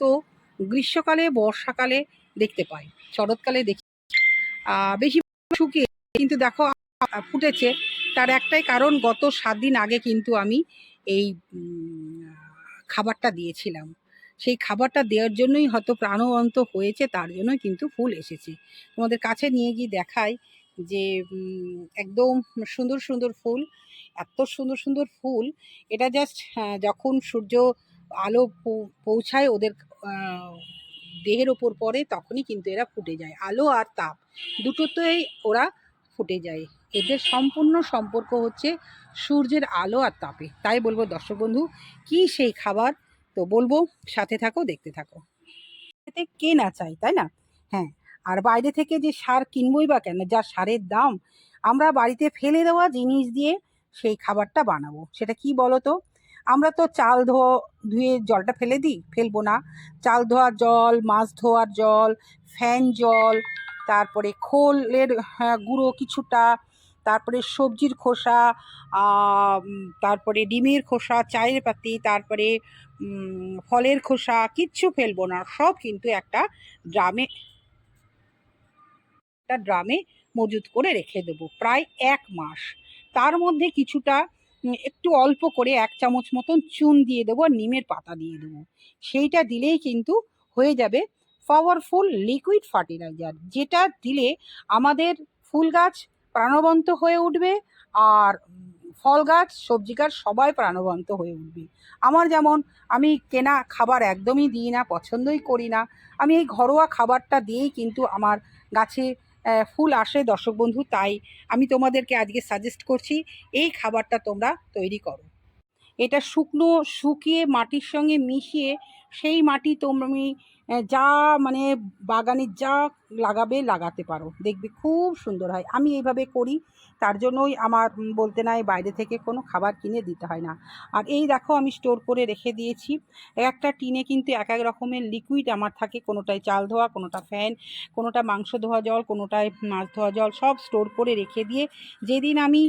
তো গ্রীষ্মকালে, বর্ষাকালে দেখতে পাই। শরৎকালে দেখি। বেশি শুকিয়ে কিন্তু দেখো ফুটেছে। তার একটাই কারণ, গত সাত দিন আগে কিন্তু আমি এই খাবারটা দিয়েছিলাম। সেই খাবারটা দেওয়ার জন্যই হয়তো প্রাণবন্ত হয়েছে, তার জন্যই কিন্তু ফুল এসেছে। তোমাদের কাছে নিয়ে গিয়ে দেখাই যে একদম সুন্দর সুন্দর ফুল, এত সুন্দর সুন্দর ফুল। এটা জাস্ট যখন সূর্য আলো পৌঁছায় ওদের দেহের ওপর পড়ে তখনই কিন্তু এরা ফুটে যায়। আলো আর তাপ দুটোতেই ওরা ফুটে যায়। এদের সম্পূর্ণ সম্পর্ক হচ্ছে সূর্যের আলো আর তাপে। তাই বলব দর্শক বন্ধু, কি সেই খাবার? তো বলব, সাথে থাকো, দেখতে থাকো। এতে কে না চাই তাই না? হ্যাঁ আর বাইরে থেকে যে সার কিনবই বা কেন, যা সারের দাম, আমরা বাড়িতে ফেলে দেওয়া জিনিস দিয়ে সেই খাবারটা বানাবো। সেটা কি বলো তো আমরা তো চাল ধোয়া ধুয়ে জলটা ফেলে দিই ফেলব না। চাল ধোয়ার জল মাছ ধোয়ার জল ফ্যান জল তারপরে খোলের হ্যাঁ, গুঁড়ো কিছুটা তারপরে সবজির খোসা তারপরে ডিমের খোসা চায়ের পাতি তারপরে ফলের খোসা কিচ্ছু ফেলব না। সব কিন্তু একটা ড্রামে একটা ড্রামে মজুত করে রেখে দেবো প্রায় এক মাস। তার মধ্যে কিছুটা একটু অল্প করে এক চামচ মতন চুন দিয়ে দেবো আর নিমের পাতা দিয়ে দেবো। সেইটা দিলেই কিন্তু হয়ে যাবে পাওয়ারফুল লিকুইড ফার্টিলাইজার যেটা দিলে আমাদের ফুল গাছ প্রাণবন্ত হয়ে উঠবে আর ফল গাছ, সবজি গাছ সবাই প্রাণবন্ত হয়ে উঠবে। আমার যেমন, আমি কেনা খাবার একদমই দিই না, পছন্দই করি না। আমি এই ঘরোয়া খাবারটা দিয়েই কিন্তু আমার গাছে ফুল আসে দর্শক বন্ধু, তাই আমি তোমাদেরকে আজকে সাজেস্ট করছি, এই খাবারটা তোমরা তৈরি করো। এটা শুকনো, শুকিয়ে মাটির সঙ্গে মিশিয়ে সেই মাটি তুমি যা মানে বাগানে যা লাগাবে, লাগাতে পারো। দেখবে খুব সুন্দর হয়। আমি এইভাবে করি, তার জন্যই আমার বলতে নাই বাইরে থেকে কোনো খাবার কিনে দিতে হয় না। আর এই দেখো আমি স্টোর করে রেখে দিয়েছি। একটা টিনে কিন্তু এক এক রকমের লিকুইড আমার থাকে। কোনোটায় চাল ধোয়া, কোনোটা ফ্যান কোনোটা মাংস ধোয়া জল, কোনোটায় মাছ ধোয়া জল, সব স্টোর করে রেখে দিয়ে যেদিন আমি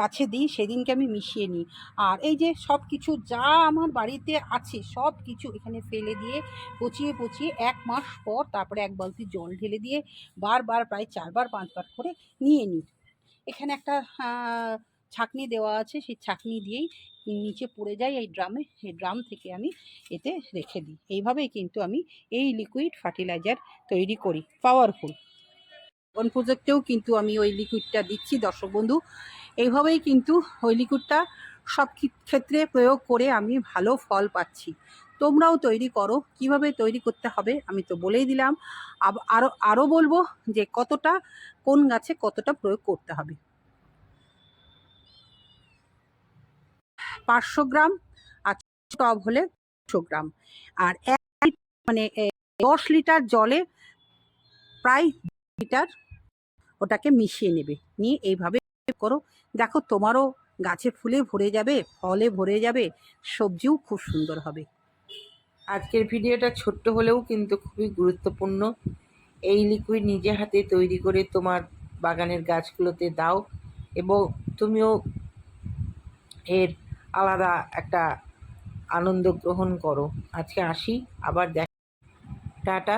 গাছে দিই, সেদিনকে আমি মিশিয়ে নিই। আর এই যে সব কিছু যা আমার বাড়িতে আছে সব কিছু এখানে ফেলে দিয়ে পচিয়ে পচিয়ে এক মাস পর তারপরে এক বালতি জল ঢেলে দিয়ে বারবার প্রায় চারবার, পাঁচবার করে নিয়ে নিই। এখানে একটা ছাঁকনি দেওয়া আছে, সেই ছাঁকনি দিয়েই নিচে পড়ে যায় এই ড্রামে, এই ড্রাম থেকে আমি এতে রেখে দিই। এইভাবেই কিন্তু আমি এই লিকুইড ফার্টিলাইজার তৈরি করি পাওয়ারফুল বন প্রজেক্টেও কিন্তু আমি ওই লিকুইডটা দিচ্ছি, দর্শক বন্ধু। এইভাবেই কিন্তু ওই লিকুইডটা সব ক্ষেত্রে প্রয়োগ করে আমি ভালো ফল পাচ্ছি। তোমরাও তৈরি করো। কীভাবে তৈরি করতে হবে আমি তো বলেই দিলাম। আরও আরও বলব যে কতটা, কোন গাছে কতটা প্রয়োগ করতে হবে। পাঁচশো গ্রাম আর টব হলে একশো গ্রাম। আর এক মানে দশ লিটার জলে প্রায় লিটার ওটাকে মিশিয়ে নেবে। নিয়ে এইভাবে করো। দেখো তোমারও গাছে ফুলে ভরে যাবে, ফলে ভরে যাবে, সবজিও খুব সুন্দর হবে। আজকের ভিডিওটা ছোট্ট হলেও কিন্তু খুবই গুরুত্বপূর্ণ। এই লিকুইড নিজে হাতে তৈরি করে তোমার বাগানের গাছগুলোতে দাও এবং তুমিও এর আলাদা একটা আনন্দ গ্রহণ করো। আজকে আসি, আবার দেখ টাটা।